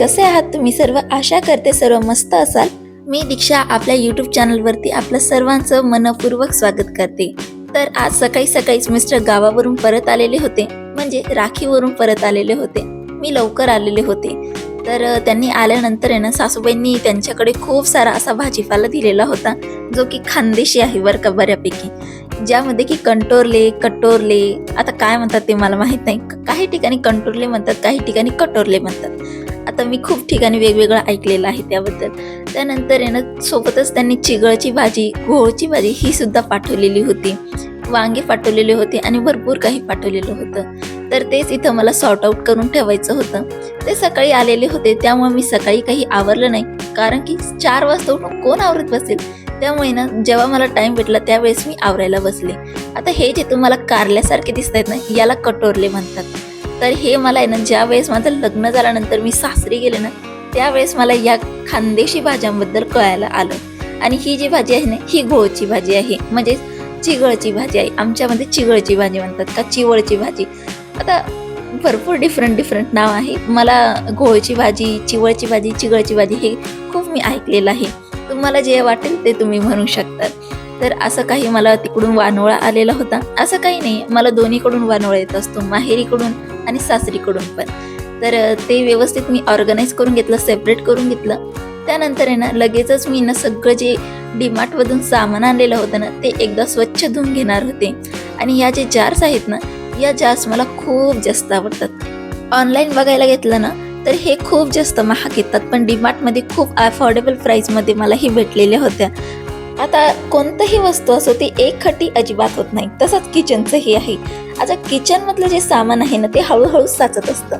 कसे आहात तुम्ही? सर्व आशा करते सर्व मस्त असाल. मी दीक्षा आपल्या यूट्यूब चॅनलवरती आपलं सर्वांचं मनपूर्वक स्वागत करते. तर आज सकाळी सकाळीच मिस्टर गावावरून परत आलेले होते. म्हणजे राखीवरून परत आलेले होते. मी लवकर आलेले होते. तर त्यांनी आल्यानंतर आहे ना सासूबाईंनी त्यांच्याकडे खूप सारा असा भाजीपाला दिलेला होता जो की खानदेशी आहे बरं का बऱ्यापैकी. ज्यामध्ये की कंटोरले कटोरले आता काय म्हणतात ते मला माहीत नाही. काही ठिकाणी कंटोरले म्हणतात काही ठिकाणी कटोरले म्हणतात. आता मी खूप ठिकाणी वेगवेगळं ऐकलेलं आहे त्याबद्दल. त्यानंतर आहे ना सोबतच त्यांनी चिगळची भाजी घोळची भाजी ही सुद्धा पाठवलेली होती. वांगे पाठवलेले होते आणि भरपूर काही पाठवलेलं होतं. तर तेच इथं मला सॉर्ट आउट करून ठेवायचं होतं. ते सकाळी आलेले होते त्यामुळे मी सकाळी काही आवरलं नाही. कारण की चार वाजता उठून कोण आवरत बसेल? त्यामुळे ना जेव्हा मला टाइम भेटला त्यावेळेस मी आवरायला बसले. आता हे जे तुम्हाला कारल्यासारखे दिसत आहेत ना याला कटोरले म्हणतात. तर हे मला आहे ना ज्या वेळेस माझं लग्न झाल्यानंतर मी सासरी गेले ना त्यावेळेस मला या खानदेशी भाज्यांबद्दल कळायला आलं. आणि ही जी भाजी आहे ना ही घोळची भाजी आहे. म्हणजे चिगळची भाजी आहे. आमच्यामध्ये चिगळची भाजी म्हणतात का चिवळची भाजी. आता भरपूर डिफरंट डिफरंट नाव आहे. मला घोळची भाजी चिवळची भाजी चिगळची भाजी हे खूप मी ऐकलेलं आहे. तुम्हाला जे वाटेल ते तुम्ही म्हणू शकतात तर असं काही मला तिकडून वानोळा आलेला होता. असं काही नाही मला दोन्हीकडून वानोळा येत असतो माहेरीकडून आणि सासरीकडून पण. तर ते व्यवस्थित मी ऑर्गनाईज करून घेतलं सेपरेट करून घेतलं. त्यानंतर आहे ना लगेचच मी ना सगळं जे डीमार्टमधून सामान आणलेलं होतं ना ते एकदा स्वच्छ धुवून घेणार होते. आणि या जे जार्स आहेत ना या जार्स मला खूप जास्त आवडतात. ऑनलाईन बघायला घेतलं ना तर हे खूप जास्त महाग येतात. पण डीमार्टमध्ये खूप अफोर्डेबल प्राईजमध्ये मला ही भेटलेल्या होत्या. आता कोणतंही वस्तू असो ती एक खटी अजिबात होत नाही. तसंच किचनचंही आहे. आता किचनमधलं जे सामान आहे ना ते हळूहळू साचत असतं.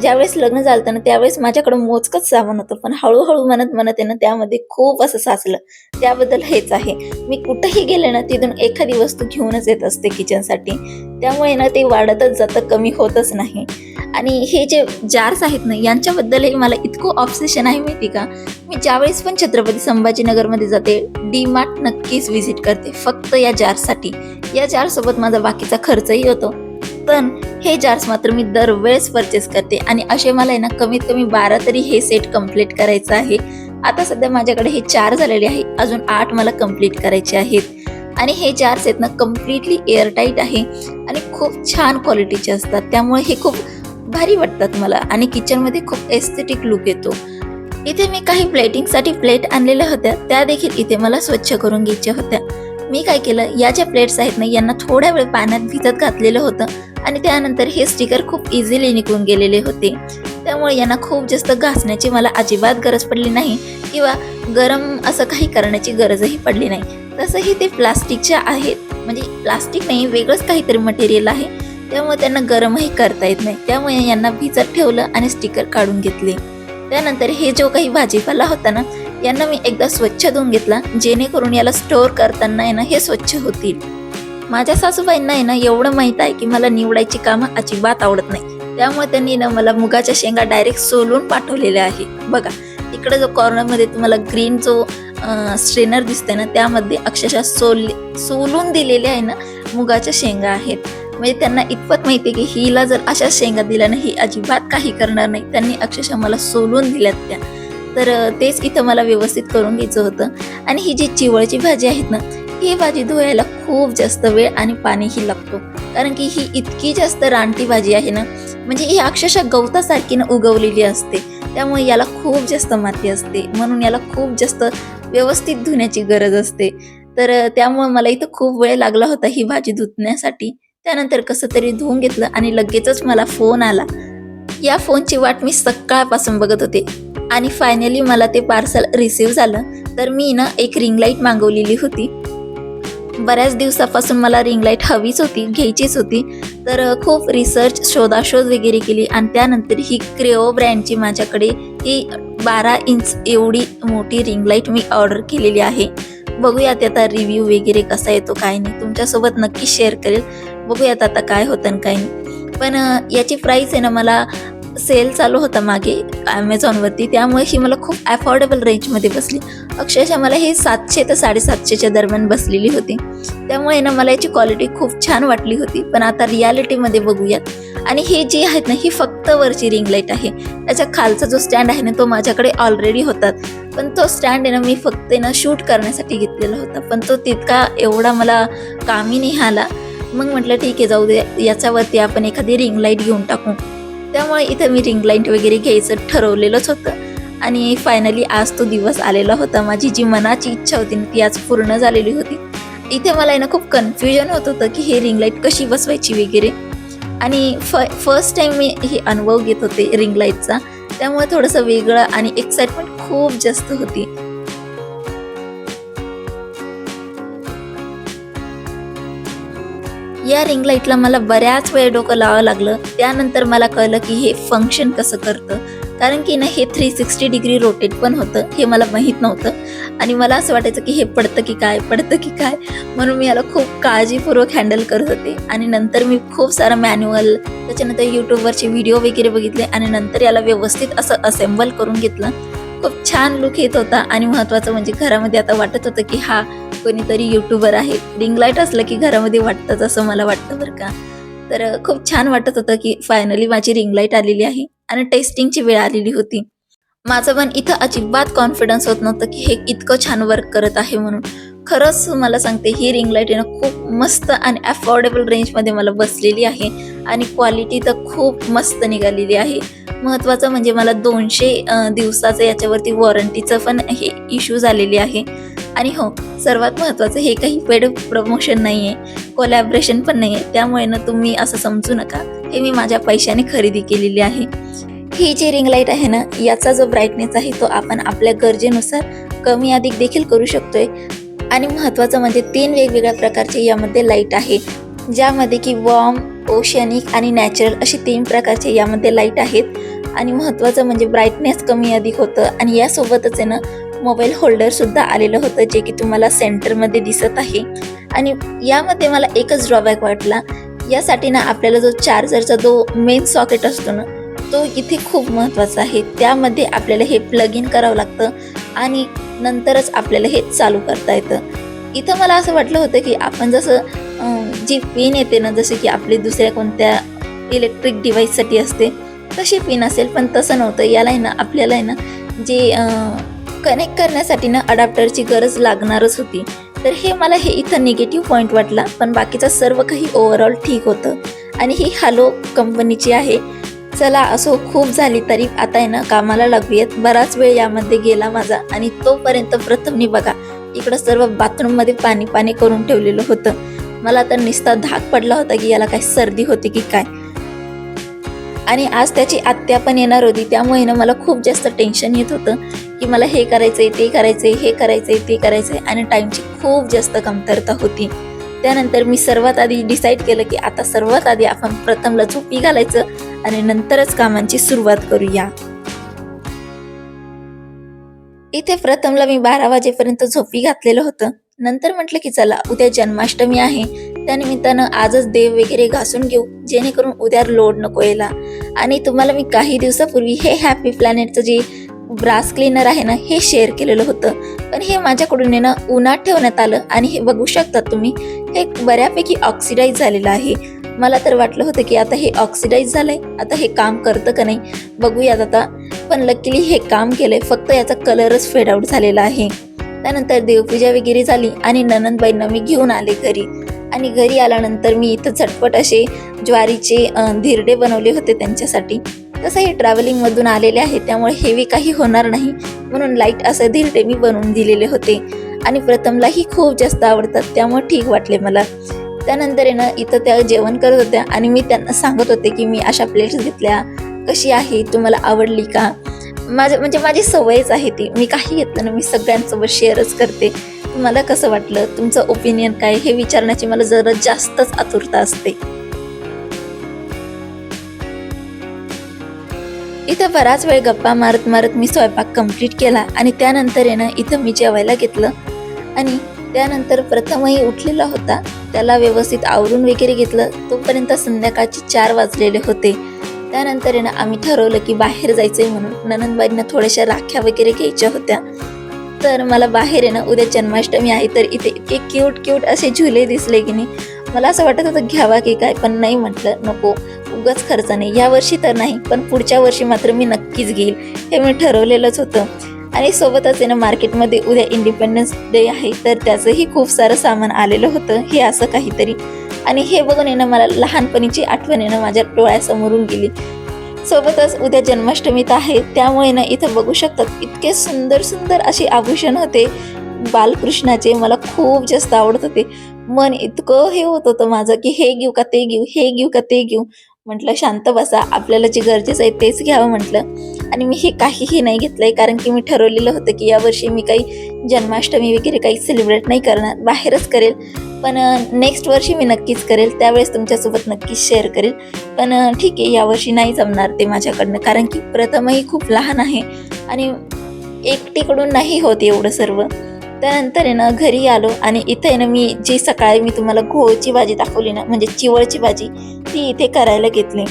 ज्यावेळेस लग्न झालं ना त्यावेळेस माझ्याकडं मोजकंच सामान होतं. पण हळूहळू म्हणत म्हणत आहे ना त्यामध्ये खूप असं साचलं. त्याबद्दल हेच आहे. मी कुठंही गेले ना तिथून एखादी वस्तू घेऊनच येत असते किचनसाठी त्यामुळे ना ते वाढतच जातं कमी होतच नाही. आणि हे जे जार्स आहेत ना यांच्याबद्दलही मला इतकं ऑप्सेशन आहे माहिती का? मी ज्यावेळेस पण छत्रपती संभाजीनगरमध्ये जाते डी मार्ट नक्कीच व्हिजिट करते फक्त या जारसाठी या जारसोबत माझा बाकीचा खर्चही होतो. पण हे जार्स मात्र मी दरवेळेस परचेस करते. आणि असे मला आहे ना कमीत कमी बारा तरी हे सेट कंप्लीट करायचं आहे. आता सध्या माझ्याकडे हे चार झालेले आहे. अजून आठ मला कंप्लीट करायचे आहेत. आणि हे जार्स आहेत ना कम्प्लिटली एअरटाईट आहे. आणि खूप छान क्वालिटीचे असतात. त्यामुळे हे खूप भारी वाटतात मला. आणि किचनमध्ये खूप एस्थेटिक लुक येतो. इथे मी काही प्लेटिंगसाठी प्लेट आणलेल्या होत्या. त्या देखील इथे मला स्वच्छ करून घ्यायच्या होत्या. मी काय केलं? या ज्या प्लेट्स आहेत ना यांना थोड्या वेळ पाण्यात भिजत घातलेलं होतं आणि त्यानंतर हे स्टिकर खूप इझिली निघून गेलेले होते. त्यामुळे यांना खूप जास्त घासण्याची मला अजिबात गरज पडली नाही किंवा गरम असं काही करण्याची गरजही पडली नाही. तसंही ते प्लास्टिकच्या आहेत. म्हणजे प्लास्टिक नाही वेगळंच काहीतरी मटेरियल आहे. त्यामुळे त्यांना गरमही करता येत नाही. त्यामुळे यांना भिजत ठेवलं आणि स्टिकर काढून घेतले. त्यानंतर हे जो काही भाजीपाला होता ना यांना मी एकदा स्वच्छ धुवून घेतला जेणेकरून याला स्टोअर करताना आहे ना हे स्वच्छ होतील. माझ्या सासूबाईंना आहे ना एवढं माहीत आहे की मला निवडायची कामं अजिबात आवडत नाही. त्यामुळे त्यांनी ना मला मुगाच्या शेंगा डायरेक्ट सोलून पाठवलेल्या आहे बघा इकडे जो कॉर्नरमध्ये तुम्हाला ग्रीन जो स्ट्रेनर दिसतंय ना त्यामध्ये अक्षरशः सोल सोलून दिलेले आहे ना मुगाच्या शेंगा आहेत. म्हणजे त्यांना इतपत माहिती आहे की हिला जर अशा शेंगा दिल्या ना ही अजिबात काही करणार नाही. त्यांनी अक्षरशः मला सोलून दिल्यात त्या. तर तेच इथं मला व्यवस्थित करून घ्यायचं होतं. आणि ही जी चिवळची भाजी आहेत ना ही भाजी धुवायला खूप जास्त वेळ आणि पाणीही लागतो. कारण की ही इतकी जास्त रानटी भाजी आहे ना म्हणजे ही अक्षरशः गवतासारखी ना उगवलेली असते. त्यामुळे याला खूप जास्त माती असते. म्हणून याला खूप जास्त व्यवस्थित धुण्याची गरज असते. तर त्यामुळे मला इथं खूप वेळ लागला होता ही भाजी धुतण्यासाठी. त्यानंतर कसं तरी धुवून घेतलं आणि लगेचच मला फोन आला. या फोनची वाट मी सकाळपासून बघत होते. आणि फायनली मला ते पार्सल रिसीव झालं. तर मी ना एक रिंग लाइट मागवलेली होती. बऱ्याच दिवसापासून मला रिंग लाइट हवीच होती घ्यायचीच होती. तर खूप रिसर्च शोधाशोध वगैरे केली आणि त्यानंतर ही क्रेओ ब्रँडची माझ्याकडे ही बारा इंच एवढी मोठी रिंग लाइट मी ऑर्डर केलेली आहे. बघूयात आता रिव्ह्यू वगैरे कसा येतो काय नाही. तुमच्यासोबत नक्की शेअर करेल. बघूयात आता काय होतं आणि काय नाही. पण याची प्राईस आहे ना मला सेल चालू होता मागे ॲमेझॉनवरती त्यामुळे ही मला खूप ॲफोर्डेबल रेंजमध्ये बसली. अक्षरशः मला ही सातशे ते साडेसातशेच्या दरम्यान बसलेली होती. त्यामुळे ना मला याची क्वालिटी खूप छान वाटली होती. पण आता रियालिटीमध्ये बघूयात. आणि हे जी आहेत ना ही फक्त वरची रिंग लाइट आहे. त्याच्या खालचा जो स्टँड आहे ना तो माझ्याकडे ऑलरेडी होतात पण तो स्टँड आहे ना मी फक्त ना शूट करण्यासाठी घेतलेला होता. पण तो तितका एवढा मला कामी नाही आला. मग म्हटलं ठीक आहे जाऊ दे. याच्यावरती आपण एखादी रिंग लाइट घेऊन टाकू. त्यामुळे इथं मी रिंग लाइट वगैरे घ्यायचं ठरवलेलंच होतं. आणि फायनली आज तो दिवस आलेला होता. माझी जी मनाची इच्छा होती ना ती आज पूर्ण झालेली होती. इथे मला आहे ना खूप कन्फ्युजन होत होतं की हे रिंग लाइट कशी बसवायची वगैरे. आणि फ फर्स्ट टाईम मी हे अनुभव घेत होते रिंग लाईटचा त्यामुळे थोडंसं वेगळं आणि एक्साइटमेंट खूप जास्त होती. या रिंग लाईटला मला बऱ्याच वेळ डोकं लावावं लागलं. त्यानंतर मला कळलं की हे फंक्शन कसं करतं. कारण की ना हे थ्री सिक्स्टी डिग्री रोटेट पण होतं. हे मला माहीत नव्हतं. आणि मला असं वाटायचं की हे पडतं की काय पडतं की काय? म्हणून मी याला खूप काळजीपूर्वक हँडल करत होते. आणि नंतर मी खूप सारं मॅन्युअल त्याच्यानंतर यूट्यूबवरचे व्हिडिओ वगैरे बघितले. आणि नंतर याला व्यवस्थित असं असेंबल करून घेतलं. खूप छान लुक येत होता. आणि महत्त्वाचं म्हणजे घरामध्ये आता वाटत होतं की हा कोणीतरी युट्यूबर आहे. रिंग लाइट असलं की घरामध्ये वाटतंच असं मला वाटतं बरं का. तर खूप छान वाटत होतं की फायनली माझी रिंग लाइट आलेली आहे आणि टेस्टिंगची वेळ आलेली होती. माझं पण इथं अजिबात कॉन्फिडन्स होत नव्हतं की हे इतकं छान वर्क करत आहे म्हणून. खरंच मला सांगते ही रिंग लाइट आहे ना खूप मस्त आणि अफोर्डेबल रेंजमध्ये मला बसलेली आहे. आणि क्वालिटी तर खूप मस्त निघालेली आहे. महत्त्वाचं म्हणजे मला दोनशे दिवसाचं याच्यावरती वॉरंटीचं पण हे इश्यू झालेली आहे. आणि हो सर्वात महत्त्वाचं हे काही पेड प्रमोशन नाही आहे कोलॅबरेशन पण नाही आहे त्यामुळे ना तुम्ही असं समजू नका. हे मी माझ्या पैशाने खरेदी केलेली आहे. ही जी रिंग लाइट आहे ना याचा जो ब्राईटनेस आहे तो आपण आपल्या गरजेनुसार कमी अधिक देखील करू शकतोय. आणि महत्त्वाचं म्हणजे तीन वेगवेगळ्या प्रकारचे यामध्ये लाइट आहे ज्यामध्ये की वॉर्म ओशनिक आणि नॅचरल असे तीन प्रकारचे यामध्ये लाइट आहेत. आणि महत्त्वाचं म्हणजे ब्राईटनेस कमी अधिक होतं आणि यासोबतच आहे ना मोबाईल होल्डरसुद्धा आलेलं होतं जे की तुम्हाला सेंटरमध्ये दिसत आहे. आणि यामध्ये मला एकच ड्रॉबॅक वाटला यासाठी ना आपल्याला जो चार्जरचा जो मेन सॉकेट असतो ना तो इथे खूप महत्त्वाचा आहे. त्यामध्ये आपल्याला हे प्लग इन करावं लागतं आणि नंतरच आपल्याला हे चालू करता येतं. इथं मला असं वाटलं होतं की आपण जसं जी पिन येते ना जसे की आपली दुसऱ्या कोणत्या इलेक्ट्रिक डिव्हाइससाठी असते तशी पिन असेल पण तसं नव्हतं. याला आहे ना आपल्याला आहे ना जे कनेक्ट करण्यासाठी ना अडॅप्टरची गरज लागणारच होती. तर हे मला हे इथं निगेटिव्ह पॉईंट वाटला पण बाकीचं सर्व काही ओव्हरऑल ठीक होतं. आणि ही हॅलो कंपनीची आहे. चला असो खूप झाली तरी आता आहे ना कामाला लागूयात. बराच वेळ यामध्ये गेला माझा आणि तोपर्यंत प्रथम मी बघा इकडं सर्व बाथरूममध्ये पाणी पाणी करून ठेवलेलं होतं. मला तर निस्ता धाक पडला होता की याला काय सर्दी होती की काय. आणि आज त्याची आत्या पण येणार होती त्यामुळे ना मला खूप जास्त टेन्शन येत होतं की मला हे करायचंय ते करायचंय हे करायचंय ते करायचंय आणि टाईमची खूप जास्त कमतरता होती. त्यानंतर मी सर्वात आधी डिसाईड केलं की आता सर्वात आधी आपण प्रथमला झोपी घालायचं आणि नंतरच कामांची सुरुवात करूया. इथे प्रथमला मी बारा वाजेपर्यंत झोपी घातलेलं होतं. नंतर म्हटलं की चला उद्या जन्माष्टमी आहे. त्यानिमित्तानं आजच देव वगैरे घासून घेऊ जेणेकरून उद्या लोड नको यायला. आणि तुम्हाला मी काही दिवसापूर्वी हे हॅपी प्लॅनेटचं जे ब्रास क्लीनर आहे ना हे शेअर केलेलं होतं. पण हे माझ्याकडून आहे ना उन्हात ठेवण्यात आलं आणि हे बघू शकता तुम्ही हे बऱ्यापैकी ऑक्सिडाईज झालेलं आहे. मला तर वाटलं होतं की आता हे ऑक्सिडाईज झालं आहे आता हे काम करतं का नाही बघूयात आता. पण लकीली हे काम केलं आहे फक्त याचा कलरच फेडआउट झालेला आहे. त्यानंतर देवपूजा वगैरे झाली आणि ननंदबाईंना मी घेऊन आले घरी. आणि घरी आल्यानंतर मी इथं झटपट असे ज्वारीचे धिरडे बनवले होते त्यांच्यासाठी. तसं हे ट्रॅव्हलिंगमधून आलेले आहे त्यामुळे हेवी काही होणार नाही. म्हणून लाइट असे धिरडे मी बनवून दिलेले होते. आणि प्रथमलाही खूप जास्त आवडतात त्यामुळे ठीक वाटले मला. त्यानंतर आहे ना इथं त्या जेवण करत होत्या आणि मी त्यांना सांगत होते की मी अशा प्लेट्स घेतल्या. कशी आहे तुम्हाला आवडली का? माझं म्हणजे माझी सवयच आहे ती. मी काही घेतलं ना मी सगळ्यांसोबत शेअरच करते. तुम्हाला कसं वाटलं? तुमचं ओपिनियन काय? हे विचारण्याची मला जरा जास्तच आतुरता असते. इथं बराच वेळ गप्पा मारत मारत मी स्वयंपाक कंप्लीट केला आणि त्यानंतर येणं इथं मी जेवायला घेतलं. आणि त्यानंतर प्रथमही उठलेला होता. त्याला व्यवस्थित आवरून वगैरे घेतलं. तोपर्यंत संध्याकाळचे चार वाजलेले होते. त्यानंतर येणं आम्ही ठरवलं की बाहेर जायचं आहे म्हणून ननंदबाईंना थोड्याशा राख्या वगैरे घ्यायच्या होत्या. तर मला बाहेर येणं ना उद्या जन्माष्टमी आहे तर इथे इतके क्यूट क्यूट असे झुले दिसले की नाही. मला असं वाटत होतं घ्यावा की काय पण नाही म्हटलं नको. उगाच खर्च नाही. या वर्षी तर नाही पण पुढच्या वर्षी मात्र मी नक्कीच घेईल हे मी ठरवलेलंच होतं. आणि सोबतच आहे ना मार्केटमध्ये उद्या इंडिपेंडन्स डे आहे तर त्याचंही खूप सारं सामान आलेलं होतं हे असं काहीतरी. आणि हे बघून येणं मला लहानपणीची आठवण येणं माझ्या डोळ्यासमोरून गेली. सोबतच उद्या जन्माष्टमीत आहे त्यामुळे ना इथं बघू शकतात इतके सुंदर सुंदर असे आभूषण होते. बालकृष्णाचे मला खूप जास्त आवडत होते. मन इतकं हे होत होतं माझं की हे घेऊ का ते घेऊ हे घेऊ का ते घेऊ. म्हटलं शांत बसा आपल्याला जे गरजेचं आहे तेच घ्यावं म्हटलं. आणि मी हे काहीही नाही घेतलंय कारण की मी ठरवलेलं होतं की यावर्षी मी काही जन्माष्टमी वगैरे काही सेलिब्रेट नाही करणार बाहेरच करेल. पण नेक्स्ट वर्षी मी नक्कीच करेल त्यावेळेस तुमच्यासोबत नक्कीच शेअर करेल. पण ठीक आहे यावर्षी नाही जमणार ते माझ्याकडनं कारण की प्रथमही खूप लहान आहे. आणि एकटीकडून नाही होत एवढं सर्व. त्यानंतर आहे ना घरी आलो आणि इथे आहे ना मी जी सकाळी मी तुम्हाला घोळची भाजी दाखवली ना म्हणजे चिवळची भाजी ती इथे करायला घेतली.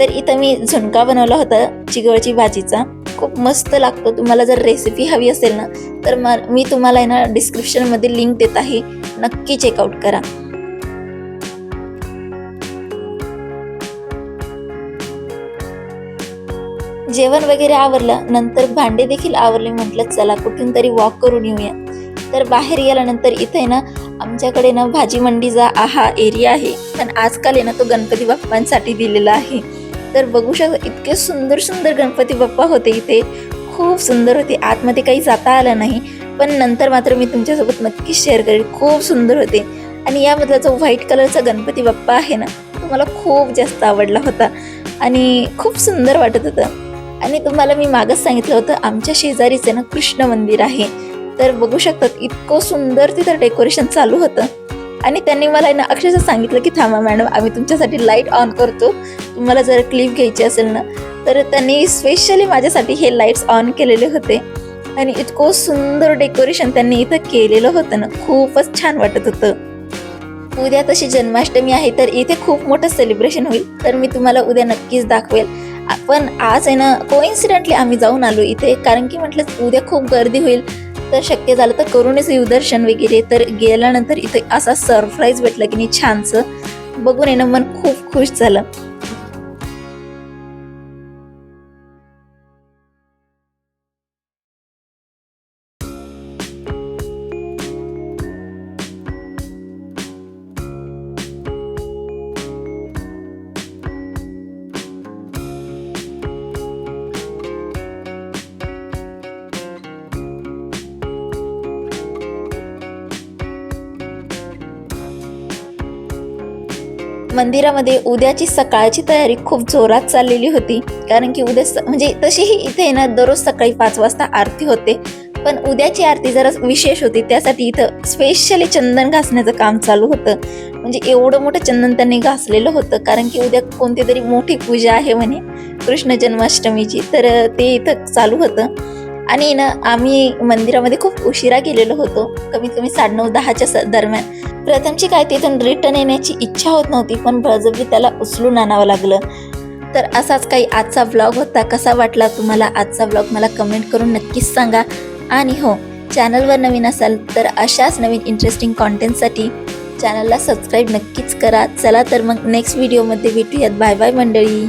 तर इथं मी झुणका बनवला होता चिवळची भाजीचा. खूप मस्त लागतो. तुम्हाला जर रेसिपी हवी असेल ना तर म मी तुम्हाला आहे ना डिस्क्रिप्शनमध्ये लिंक देत आहे. नक्की चेकआउट करा. जेवण वगैरे आवरलं नंतर भांडे देखील आवरले म्हटलं चला कुठून तरी वॉक करून येऊया. तर बाहेर गेल्यानंतर इथे ना आमच्याकडे ना भाजी मंडीचा हा एरिया आहे. पण आजकाल आहे ना तो गणपती बाप्पांसाठी दिलेला आहे. तर बघू शकता इतके सुंदर सुंदर गणपती बाप्पा होते इथे. खूप सुंदर होते. आतमध्ये काही जाता आलं नाही. पण नंतर मात्र मी तुमच्यासोबत नक्कीच शेअर करेल. खूप सुंदर होते. आणि यामधला जो व्हाईट कलरचा गणपती बाप्पा आहे ना तो मला खूप जास्त आवडला होता. आणि खूप सुंदर वाटत होतं. आणि तुम्हाला मी मागच सांगितलं होतं आमच्या शेजारीच आहे ना कृष्ण मंदिर आहे. तर बघू शकतात इतकं सुंदर तिथं डेकोरेशन चालू होतं. आणि त्यांनी मला आहे ना अक्षरशः सांगितलं की थांबा मॅडम आम्ही तुमच्यासाठी लाइट ऑन करतो. तुम्हाला जर क्लिप घ्यायची असेल ना तर त्यांनी स्पेशली माझ्यासाठी हे लाईट्स ऑन केलेले होते. आणि इतकं सुंदर डेकोरेशन त्यांनी इथं केलेलं होतं ना खूपच छान वाटत होतं. उद्या तशी जन्माष्टमी आहे तर इथे खूप मोठं सेलिब्रेशन होईल. तर मी तुम्हाला उद्या नक्कीच दाखवेल. पण आज आहे ना कोइन्सिडेंटली आम्ही जाऊन आलो इथे कारण की म्हटलं उद्या खूप गर्दी होईल. तर शक्य झालं तर करूनच येऊ दर्शन वगैरे. तर गेल्यानंतर इथे असा सरप्राईज भेटला की नाही छानसं. बघून येणं मन खूप खुश झालं. मंदिरामध्ये उद्याची सकाळची तयारी खूप जोरात चाललेली होती. कारण की उद्या स- म्हणजे तशीही इथे ना दररोज सकाळी पाच वाजता आरती होते. पण उद्याची आरती जरा विशेष होती. त्यासाठी इथं स्पेशली चंदन घासण्याचं काम चालू होतं. म्हणजे एवढं मोठं चंदन त्यांनी घासलेलं होतं. कारण की उद्या कोणती तरी मोठी पूजा आहे म्हणे कृष्ण जन्माष्टमीची. तर ते इथं चालू होतं. आणि ना आम्ही मंदिरामध्ये खूप उशिरा गेलेलो होतो. कमीत कमी साडेनऊ दहाच्या स- दरम्यान. प्रथमची काय तिथून रिटर्न येण्याची इच्छा होत नव्हती पण बळजबरी त्याला उचलून आणावं लागलं. तर असाच काही आजचा व्लॉग होता. कसा वाटला तुम्हाला आजचा व्लॉग मला कमेंट करून नक्कीच सांगा. आणि हो चॅनलवर नवीन असाल तर अशाच नवीन इंटरेस्टिंग कॉन्टेंटसाठी चॅनलला सबस्क्राईब नक्कीच करा. चला तर मग नेक्स्ट व्हिडिओमध्ये भेटूयात. बाय बाय मंडळी.